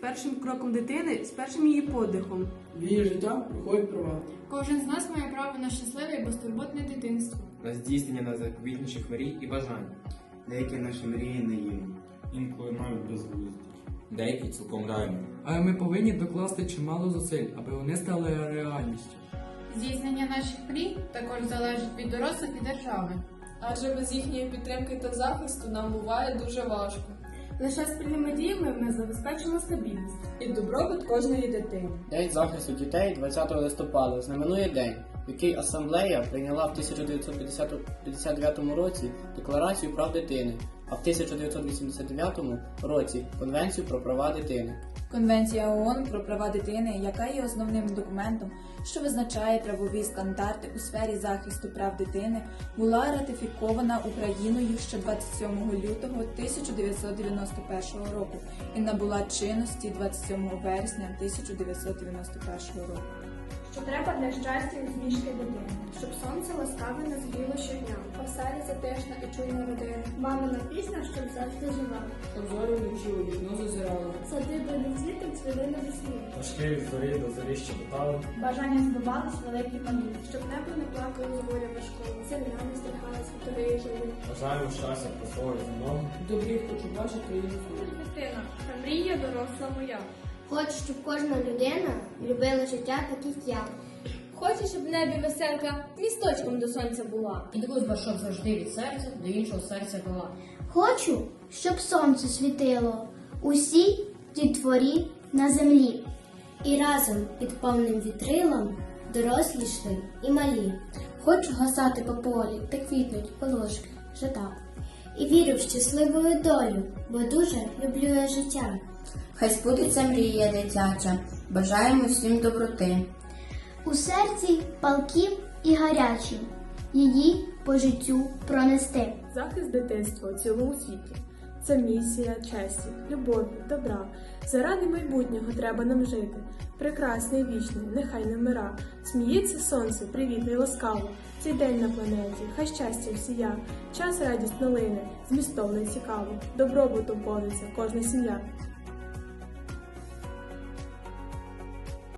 першим кроком дитини, з першим її подихом. В її життя приходять права. Кожен з нас має право на щасливе і безтурботне дитинство. на здійснення найзаповітніших мрій і бажань. Деякі наші мрії наївні. інколи навіть безглузді. Деякі цілком реальні. Але ми повинні докласти чимало зусиль, аби вони стали реальністю. Здійснення наших мрій також залежить від дорослих і держави. Адже без їхньої підтримки та захисту нам буває дуже важко. Лише спільними діями ми забезпечимо стабільність. І добробут кожної дитини. День захисту дітей 20 листопада знаменує день, в який асамблея прийняла в 1959 році Декларацію прав дитини, а в 1989 році Конвенцію про права дитини. Конвенція ООН про права дитини, яка є основним документом, що визначає правові стандарти у сфері захисту прав дитини, була ратифікована Україною ще 27 лютого 1991 року і набула чинності 27 вересня 1991 року. Що треба для щастя і усмішки дитини, щоб сонце ласкаве нас гріло щодня, оселі затишна і чуйна родина, мамина пісня, щоб завжди жила, Щоб зорі вночі у вікно зазирали. садиби не цвітом цвіли на весні, Важкі від зорі до зорі щебетали. бажання збивались великі малі, щоб небо не плакало з горя важкого, земля не здригалась від тої жили. Бажаємо щастя про свого земного. Добрі хочу бачити свою. Дитина, мрія доросла моя. Хочу, щоб кожна людина любила життя так, як я. Хочу, щоб в небі веселка місточком до сонця була. І дружба, щоб завжди від серця до іншого серця вела. Хочу, щоб сонце світило усій дітворі на землі. І разом під повним вітрилом дорослі йшли і малі. Хочу гасати по полі, де квітнуть полошки, жита. І вірю в щасливу долю, бо дуже люблю я життя. Хай збудеться мрія дитяча, бажаємо всім доброти. У серці палків і гарячі, її по життю пронести. Захист дитинства у цілому світі. Це місія честі, любові, добра. Заради майбутнього треба нам жити. Прекрасний, вічний, нехай не мира. Сміється сонце, привітно й ласкаво. Цей день на планеті, хай щастя всія. Час радісно лине, змістовно й цікаво. Добробутом повниться кожна сім'я.